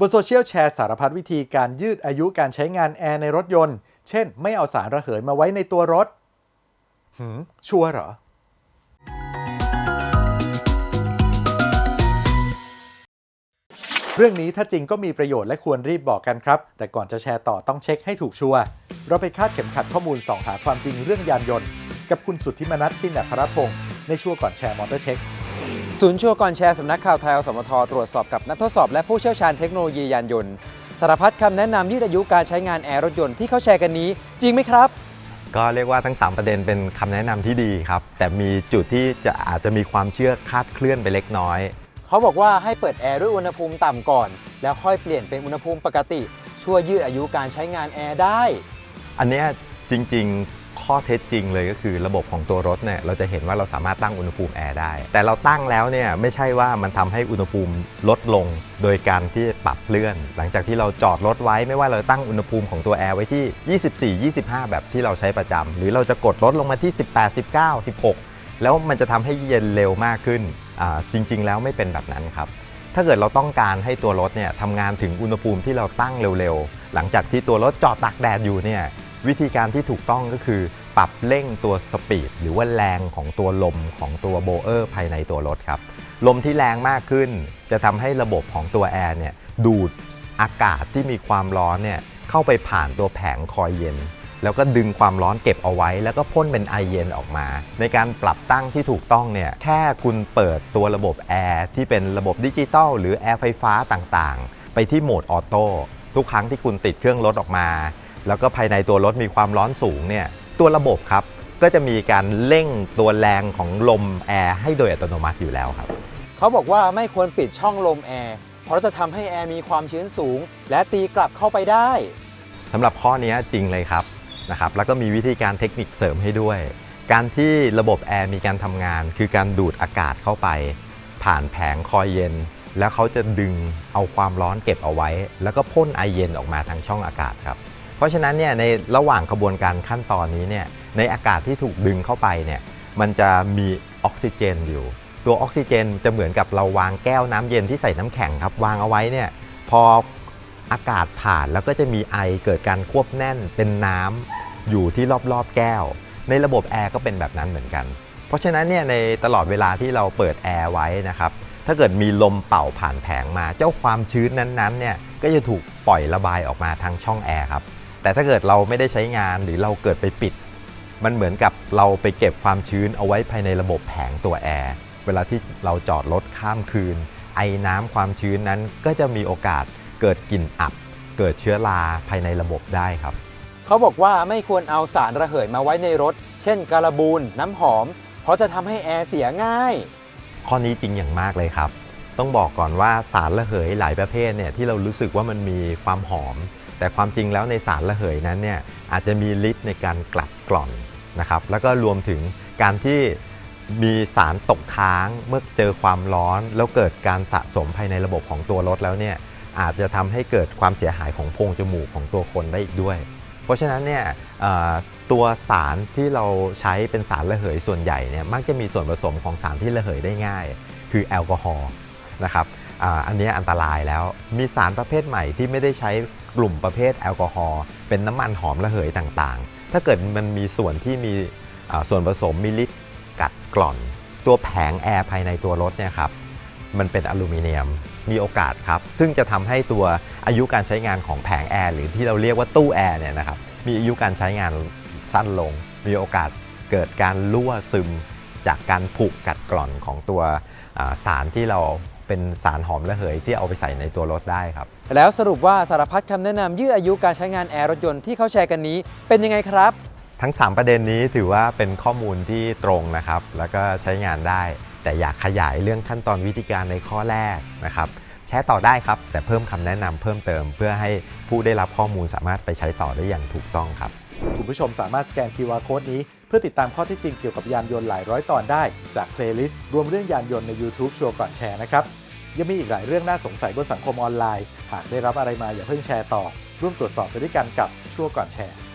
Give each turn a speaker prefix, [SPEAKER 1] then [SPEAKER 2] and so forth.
[SPEAKER 1] บนโซเชียลแชร์สารพัดวิธีการยืดอายุการใช้งานแอร์ในรถยนต์ เช่น ไม่เอาสารระเหยมาไว้ในตัวรถ หืม ชัวร์เหรอ เรื่องนี้ถ้าจริงก็มีประโยชน์และควรรีบบอกกันครับ แต่ก่อนจะแชร์ต่อต้องเช็คให้ถูกชัวร์ เราไปคาดเข็มขัดข้อมูลส่องหาความจริงเรื่องยานยนต์ กับคุณสุทธิมนัทชินอัครพงศ์ในช่วงก่อนแชร์มอเตอร์เช็ค
[SPEAKER 2] ศูนย์ชัวร์ก่อนแชร์สำนักข่าวไทยอสมทตรวจสอบกับนักทดสอบและผู้เชี่ยวชาญเทคโนโลยียานยนต์สารพัดคำแนะนำยืดอายุการใช้งานแอร์รถยนต์ที่เขาแชร์กันนี้ จริงไหมครับ
[SPEAKER 3] ก็เรียกว่าทั้ง 3 ประเด็นเป็นคำแนะนำที่ดีครับ แต่มีจุดที่จะอาจจะมีความเชื่อคลาดเคลื่อนไปเล็กน้อย
[SPEAKER 2] เขาบอกว่าให้เปิดแอร์ด้วยอุณหภูมิต่ำก่อน แล้วค่อยเปลี่ยนเป็นอุณหภูมิปกติ ช่วยยืดอายุการใช้งานแอร์ได้
[SPEAKER 3] อันเนี้ยจริง ๆ ข้อเท็จจริงเลยก็คือระบบของตัวรถเนี่ยเราจะเห็นว่าเราสามารถตั้งอุณหภูมิแอร์ได้ แต่เราตั้งแล้วเนี่ยไม่ใช่ว่ามันทำให้อุณหภูมิลดลง โดยการที่ปรับเลื่อน หลังจากที่เราจอดรถไว้ไม่ว่าเราตั้งอุณหภูมิของตัวแอร์ไว้ที่ 24 25 แบบที่เราใช้ประจำหรือเราจะกดลดลงมาที่ 18 19 16 แล้วมันจะทำให้เย็นเร็วมากขึ้นจริง ๆ แล้วไม่เป็นแบบนั้นครับถ้าเกิดเราต้องการให้ตัวรถเนี่ยทำงานถึงอุณหภูมิที่เราตั้งเร็วๆ หลังจากที่ตัวรถจอดตากแดดอยู่เนี่ย วิธีการที่ถูกต้องก็คือ ปรับเร่งตัวสปีดหรือว่าแรงของตัวลมของตัวโบเออร์ภายในตัวรถครับ ลมที่แรงมากขึ้น จะทำให้ระบบของตัวแอร์เนี่ยดูดอากาศที่มีความร้อนเนี่ยเข้าไปผ่านตัวแผงคอยเย็น แล้วก็ดึงความร้อนเก็บเอาไว้ แล้วก็พ่นเป็นไอเย็นออกมา ในการปรับตั้งที่ถูกต้องเนี่ยแค่คุณเปิดตัวระบบแอร์ที่เป็นระบบดิจิตอลหรือแอร์ไฟฟ้าต่างๆ ไปที่โหมดออโต้ทุกครั้งที่คุณติดเครื่องรถออกมา แล้วก็ภายในตัวรถมีความร้อนสูงเนี่ยตัวระบบครับก็จะมีการเร่งตัวแรงของลมแอร์ให้โดยอัตโนมัติอยู่แล้วครับ
[SPEAKER 2] เขาบอกว่าไม่ควรปิดช่องลมแอร์เพราะจะทำให้แอร์มีความชื้นสูง และตีกลับเข้าไปได้
[SPEAKER 3] สำหรับข้อนี้จริงเลยครับนะครับ แล้วก็มีวิธีการเทคนิคเสริมให้ด้วย การที่ระบบแอร์มีการทำงาน คือการดูดอากาศเข้าไป ผ่านแผงคอยเย็น แล้วเขาจะดึงเอาความร้อนเก็บเอาไว้ แล้วก็พ่นไอเย็นออกมาทางช่องอากาศครับ เพราะฉะนั้นเนี่ยในระหว่างกระบวนการขั้นตอนนี้เนี่ยในอากาศที่ถูกดึงเข้าไปเนี่ยมันจะมีออกซิเจนอยู่ ตัวออกซิเจนจะเหมือนกับเราวางแก้วน้ำเย็นที่ใส่น้ำแข็งครับวางเอาไว้เนี่ยพออากาศผ่านแล้วก็จะมีไอเกิดการควบแน่นเป็นน้ำอยู่ที่รอบๆแก้ว ในระบบแอร์ก็เป็นแบบนั้นเหมือนกัน เพราะฉะนั้นเนี่ยในตลอดเวลาที่เราเปิดแอร์ไว้นะครับถ้าเกิดมีลมเป่าผ่านแผงมา เจ้าความชื้นนั้นๆเนี่ยก็จะถูกปล่อยระบายออกมาทางช่องแอร์ครับ แต่ถ้าเกิดเราไม่ได้ใช้งานหรือเราเกิดไปปิด มันเหมือนกับเราไปเก็บความชื้นเอาไว้ภายในระบบแผงตัวแอร์เวลาที่เราจอดรถข้ามคืน ไอน้ำความชื้นนั้นก็จะมีโอกาสเกิดกลิ่นอับ เกิดเชื้อราภายในระบบได้ครับ
[SPEAKER 2] เขาบอกว่าไม่ควรเอาสารระเหยมาไว้ในรถ เช่นการบูนน้ำหอม เพราะจะทำให้แอร์เสียง่าย
[SPEAKER 3] ข้อนี้จริงอย่างมากเลยครับ ต้องบอกก่อนว่าสารระเหยหลายประเภทเนี่ยที่เรารู้สึกว่ามันมีความหอม แต่ความจริงแล้วในสารระเหยนั้นเนี่ยอาจจะมีฤทธิ์ในการกลัดกล่อนนะครับ แล้วก็รวมถึงการที่มีสารตกค้างเมื่อเจอความร้อน แล้วเกิดการสะสมภายในระบบของตัวรถแล้วเนี่ยอาจจะทำให้เกิดความเสียหายของโพรงจมูกของตัวคนได้อีกด้วย เพราะฉะนั้นเนี่ยตัวสารที่เราใช้เป็นสารระเหยส่วนใหญ่เนี่ยมักจะมีส่วนผสมของสารที่ระเหยได้ง่าย คือแอลกอฮอล์นะครับ อันนี้อันตรายแล้วมีสารประเภทใหม่ที่ไม่ได้ใช้กลุ่มประเภทแอลกอฮอล์เป็นน้ำมันหอมระเหยต่างๆ ถ้าเกิดมันมีส่วนที่มีส่วนผสมมีฤทธิ์กัดกร่อน ตัวแผงแอร์ภายในตัวรถเนี่ยครับมันเป็นอลูมิเนียมมีโอกาสครับ ซึ่งจะทำให้ตัวอายุการใช้งานของแผงแอร์หรือที่เราเรียกว่าตู้แอร์เนี่ยนะครับมีอายุการใช้งานสั้นลง มีโอกาสเกิดการรั่วซึมจากการผุกัดกร่อนของตัวสารที่เรา เป็นสารหอมระเหยที่เอาไปใส่ในตัวรถได้ครับ
[SPEAKER 2] แล้วสรุปว่าสารพัดคำแนะนำยืดอายุการใช้งานแอร์รถยนต์ที่เขาแชร์กันนี้เป็นยังไงครับ
[SPEAKER 3] ทั้ง 3 ประเด็นนี้ถือว่าเป็นข้อมูลที่ตรงนะครับ แล้วก็ใช้งานได้ แต่อยากขยายเรื่องขั้นตอนวิธีการในข้อแรกนะครับแชร์ต่อได้ครับ แต่เพิ่มคำแนะนำเพิ่มเติม เพื่อให้ผู้ได้รับข้อมูลสามารถไปใช้ต่อได้อย่างถูกต้องครับ
[SPEAKER 1] คุณผู้ชมสามารถสแกน QR Code นี้ เพื่อติดตามข้อที่จริงเกี่ยวกับยานยนต์หลายร้อยตอนได้ จากเพลย์ลิสต์รวมเรื่องยานยนต์ใน YouTube ชัวร์ก่อนแชร์นะครับ ยังมีอีกหลายเรื่องน่าสงสัยบนสังคมออนไลน์ หากได้รับอะไรมาอย่าเพิ่งแชร์ต่อ ร่วมตรวจสอบไปด้วยกันกับชัวร์ก่อนแชร์